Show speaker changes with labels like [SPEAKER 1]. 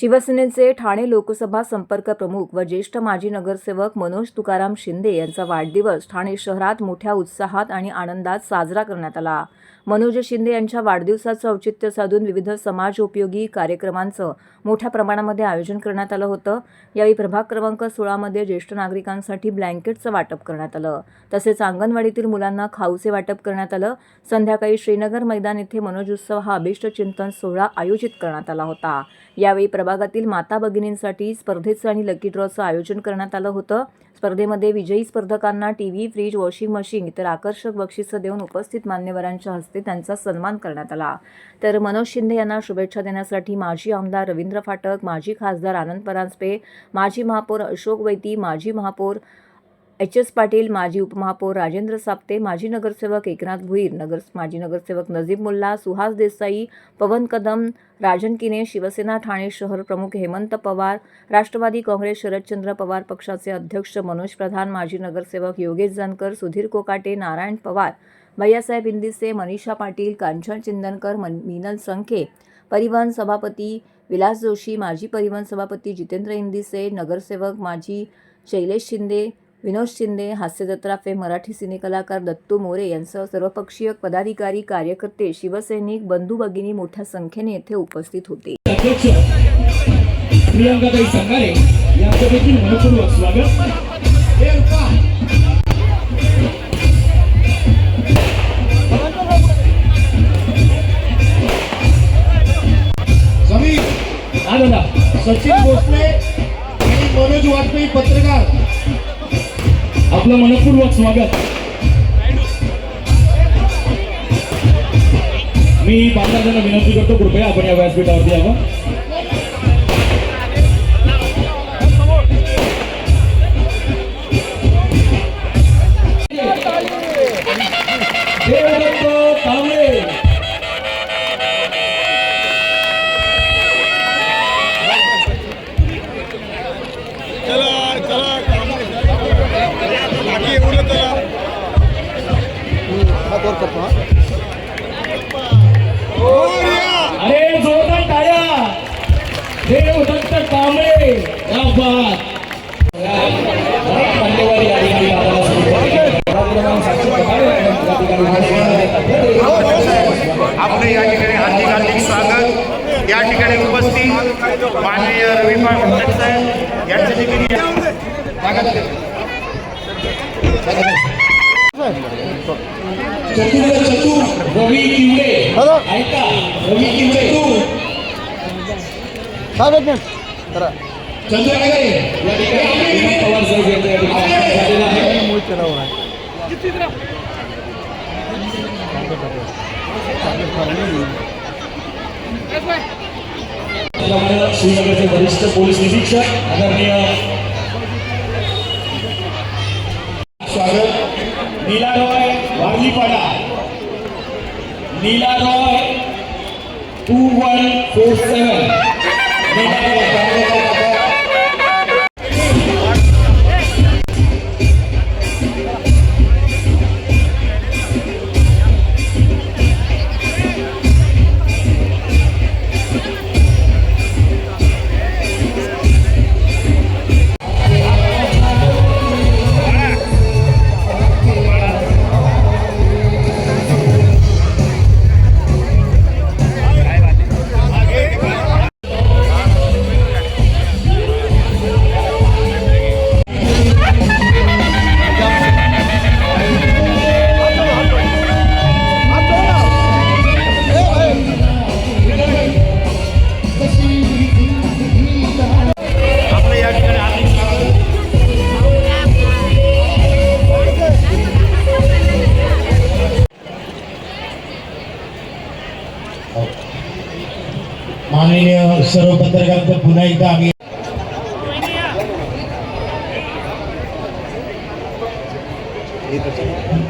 [SPEAKER 1] शिवसेनेचे ठाणे लोकसभा संपर्क प्रमुख व ज्येष्ठ माजी नगरसेवक मनोज तुकाराम शिंदे यांचा वाढदिवस ठाणे शहरात मोठ्या उत्साहात आणि आनंदात साजरा करण्यात आला. मनोज शिंदे यांच्या वाढदिवसाचं औचित्य साधून विविध समाजोपयोगी कार्यक्रमांचं मोठ्या प्रमाणामध्ये आयोजन करण्यात आलं होतं. यावेळी प्रभाग क्रमांक सोळामध्ये ज्येष्ठ नागरिकांसाठी ब्लँकेटचं वाटप करण्यात आलं. तसेच अंगणवाडीतील मुलांना खाऊचे वाटप करण्यात आलं. संध्याकाळी श्रीनगर मैदान येथे मनोज उत्सव हा अभिष्ट चिंतन सोहळा आयोजित करण्यात आला होता. यावेळी प्रभागातील माता भगिनींसाठी स्पर्धेचं आणि लकी ड्रॉचं आयोजन करण्यात आलं होतं. स्पर्धेमध्ये विजयी स्पर्धकांना T V fridge washing machine इतर आकर्षक बक्षिसं देऊन उपस्थित मान्यवरांच्या हस्ते त्यांचा सन्मान करण्यात आला. तर मनोज शिंदे यांना शुभेच्छा देण्यासाठी माजी आमदार रवींद्र फाटक माजी खासदार आनंद परांजपे माजी महापौर अशोक वैती माजी महापौर एच एस पाटील माजी उपमहापौर राजेंद्र साप्ते माजी नगरसेवक एकनाथ भुईर नगर माजी नगरसेवक नजीब मुल्ला सुहास देसाई पवन कदम राजन किने शिवसेना ठाणे शहर प्रमुख हेमंत पवार राष्ट्रवादी काँग्रेस शरदचंद्र पवार पक्षाचे अध्यक्ष मनोज प्रधान माजी नगरसेवक योगेश जानकर सुधीर कोकाटे नारायण पवार भैयासाहेब इंदिसे मनीषा पाटील कांचन चिंदनकर मन मिनल संखे परिवहन सभापती विलास जोशी माजी परिवहन सभापती जितेंद्र इंदिसे नगरसेवक माजी शैलेश शिंदे विनोद शिंदे हास्यजत्राफे मराठी सिनेकलाकार दत्तू मोरे यांसह सर्वपक्षीय पदाधिकारी कार्यकर्ते शिवसैनिक बंधू भगिनी मोठ्या संख्येने येथे उपस्थित होते.
[SPEAKER 2] सचिन भोसले आणि मनोज वाजपेयी पत्रकार.
[SPEAKER 3] आपलं मनपूर्वक स्वागत. मी पालकांना विनंती करतो कृपया आपण या व्यासपीठावरती यावं. अरे जोरदार टाळ्या. देवदत्त कांबळे. मान्यवर या ठिकाणी
[SPEAKER 4] ठिकाणी हार्दिक हार्दिक स्वागत. या ठिकाणी उपस्थित माननीय रवी पाटील साहेब. यांचं देखील
[SPEAKER 3] चतुर्थ चतुर रवी किंबळे ऐका रवी या ठिकाणी पवार साहेब यांच्या आहे त्याचप्रमाणे श्रीनगरचे वरिष्ठ पोलीस निरीक्षक आदरणीय स्वागत নীলারয় বার্লিপাড়া
[SPEAKER 4] নীলারয় টু ওয়ান ফোর সেভেন
[SPEAKER 2] নীলারয় सर्व पत्रकारांचं पुन्हा एकदा आम्ही
[SPEAKER 4] ¡Vamos!